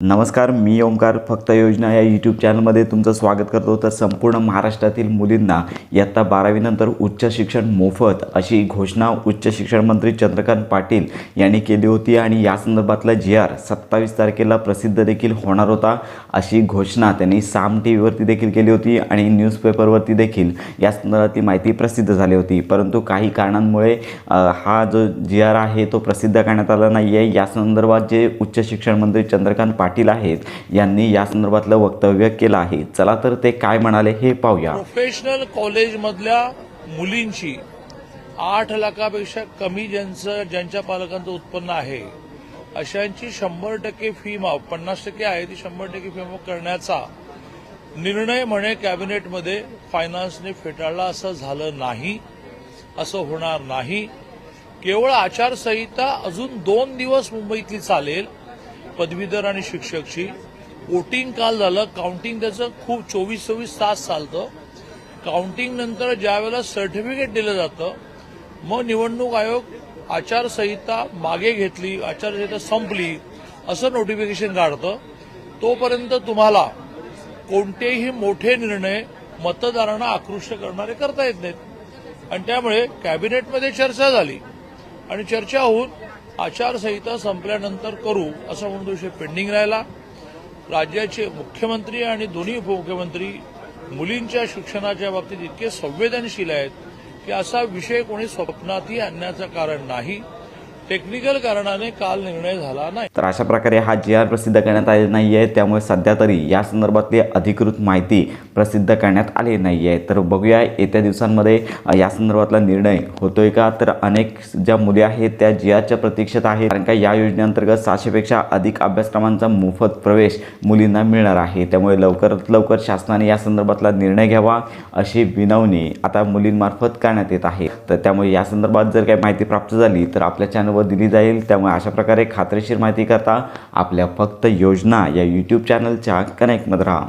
नमस्कार मी ओंकार फक्त योजना या यूट्यूब चॅनलमध्ये तुमचं स्वागत करतो. तर संपूर्ण महाराष्ट्रातील मुलींना इयत्ता बारावीनंतर उच्च शिक्षण मोफत अशी घोषणा उच्च शिक्षण मंत्री चंद्रकांत पाटील यांनी केली होती आणि या संदर्भातला जी आर सत्तावीस तारखेला प्रसिद्ध देखील होणार होता अशी घोषणा त्यांनी साम टी व्हीवरती देखील केली होती आणि न्यूजपेपरवरती देखील या संदर्भातली माहिती प्रसिद्ध झाली होती. परंतु काही कारणांमुळे हा जो जी आर आहे तो प्रसिद्ध करण्यात आला नाही आहे या संदर्भात जे उच्च शिक्षण मंत्री चंद्रकांत पाटील पाटील आहेत. यांनी या संदर्भातलं वक्तव्य केलं आहे. चला तर ते काय म्हणाले हे पाहूया. प्रोफेशनल कॉलेजमधल्या मुलींची आठ लाखापेक्षा कमी ज्यांचं ज्यांच्या पालकांचं उत्पन्न आहे अशांची शंभर टक्के फी माफ पन्नास टक्के आहे ती शंभर टक्के फी माफ करण्याचा निर्णय म्हणे कॅबिनेटमध्ये फायनान्सने फेटाळला असं झालं नाही असं होणार नाही. केवळ आचारसंहिता अजून दोन दिवस मुंबईतली चालेल. पदवीधर आणि शिक्षकची. वोटिंग काल झालं. काउंटिंग त्याचं खूप चोवीस चोवीस तास चालतं. काउंटिंग नंतर ज्या वेळेला सर्टिफिकेट दिलं जातं मग निवडणूक आयोग आचारसंहिता मागे घेतली आचारसंहिता संपली असं नोटिफिकेशन काढतं. तोपर्यंत तुम्हाला कोणतेही मोठे निर्णय मतदारांना आकृष्ट करणारे करता येत नाहीत. आणि त्यामुळे कॅबिनेटमध्ये चर्चा झाली. आणि चर्चा होऊन आचारसंहिता संपल्यानंतर करू असा म्हणून विषय पेंडिंग राहिला. राज्याचे मुख्यमंत्री आणि दोन्ही उपमुख्यमंत्री मुलींच्या शिक्षणाच्या बाबतीत इतके संवेदनशील आहेत की असा विषय कोणी स्वप्नातही आणण्याचं कारण नाही. टेक्निकल कारणाने काल निर्णय झाला नाही. तर अशा प्रकारे हा जी आर प्रसिद्ध करण्यात आले नाही आहे त्यामुळे सध्या तरी या संदर्भातली अधिकृत माहिती प्रसिद्ध करण्यात आली नाही आहे तर बघूया येत्या दिवसांमध्ये या संदर्भातला निर्णय होतोय का? तर अनेक ज्या मुली आहेत त्या जी आरच्या प्रतीक्षेत आहेत. कारण का या योजनेअंतर्गत सहाशेपेक्षा अधिक अभ्यासक्रमांचा मोफत प्रवेश मुलींना मिळणार आहे. त्यामुळे लवकरात लवकर शासनाने या संदर्भातला निर्णय घ्यावा अशी विनवणी आता मुलींमार्फत करण्यात येत आहे. तर त्यामुळे या संदर्भात जर काही माहिती प्राप्त झाली तर आपल्या सर्व दिली जाईल. त्यामुळे अशा प्रकारे खात्रीशीर माहिती करता आपल्या फक्त योजना या यूट्यूब चॅनलच्या कनेक्टमध्ये राहा.